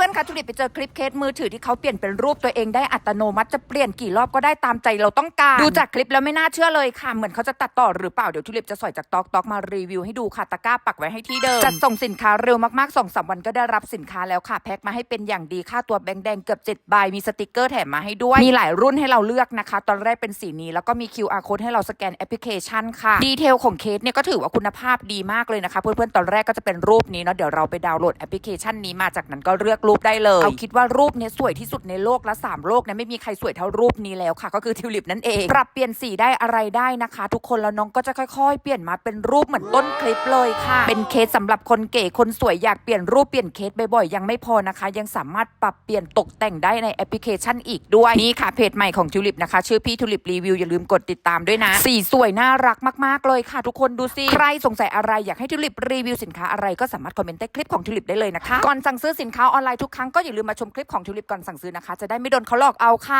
พื่อนๆคะทุลิปไปเจอคลิปเคสมือถือที่เขาเปลี่ยนเป็นรูปตัวเองได้อัตโนมัติจะเปลี่ยนกี่รอบก็ได้ตามใจเราต้องการ ดูจากคลิปแล้วไม่น่าเชื่อเลยค่ะ เหมือนเขาจะตัดต่อหรือเปล่า เดี๋ยวทุลิปจะสอยจากตอกตอกมารีวิวให้ดูค่ะ ตะกร้าปักไว้ให้ที่เดิม จัดส่งสินค้าเร็วมากๆสองสามวันก็ได้รับสินค้าแล้วค่ะ แพ็คมาให้เป็นอย่างดีค่าตัวแบงค์แดงเกือบ7ใบมีสติกเกอร์แถมมาให้ด้วย มีหลายรุ่นให้เราเลือกนะคะ ตอนแรกเป็นสีนี้แล้วก็มี QR code ให้เราสแกนแอปพลิเคชันค่ะดีเทลของเคสเนี่ยก็ถือว่าคุณภาพดีมากเลยนะคะ เพื่อนๆตอนแรกก็จะเป็นรูปนี้เนาะเดี๋ยวเราไปดาวน์โหลดแอปพลิเคชันนี้มาจากนั้นก็เลือกรูปได้เลยเอาคิดว่ารูปเนี้ยสวยที่สุดในโลกและสามโลกเนี่ยไม่มีใครสวยเท่ารูปนี้แล้วค่ะ ก็คือทิวลิปนั่นเอง ปรับเปลี่ยนสีได้อะไรได้นะคะ ทุกคนแล้วน้องก็จะค่อยๆ เปลี่ยนมาเป็นรูปเหมือนต้นคลิปเลยค่ะ เป็นเคสสำหรับคนเก๋คนสวยอยากเปลี่ยนรูปเปลี่ยนเคสบ่อยๆยังไม่พอนะคะ ยังสามารถปรับเปลี่ยนตกแต่งได้ในแอปพลิเคชันอีกด้วยนี่ค่ะเพจใหม่ของทิวลิปนะคะชื่อพี่ทิวลิปรีวิวอย่าลืมกดติดตามด้วยนะสีสวยน่ารักมากๆเลยค่ะ ทุกคนดูสิใครสงสัยอะไรอยากให้ทิวลิปรีวิวสินค้าอะไรก็สามารถคอมเมนต์ใต้คลิปของทิวลิปได้เลยนะคะก่อนสั่งซื้อสินค้าออนไลน์ทุกครั้งก็อย่าลืมมาชมคลิปของทิวลิปก่อนสั่งซื้อนะคะ จะได้ไม่โดนเขาหลอกเอาค่ะ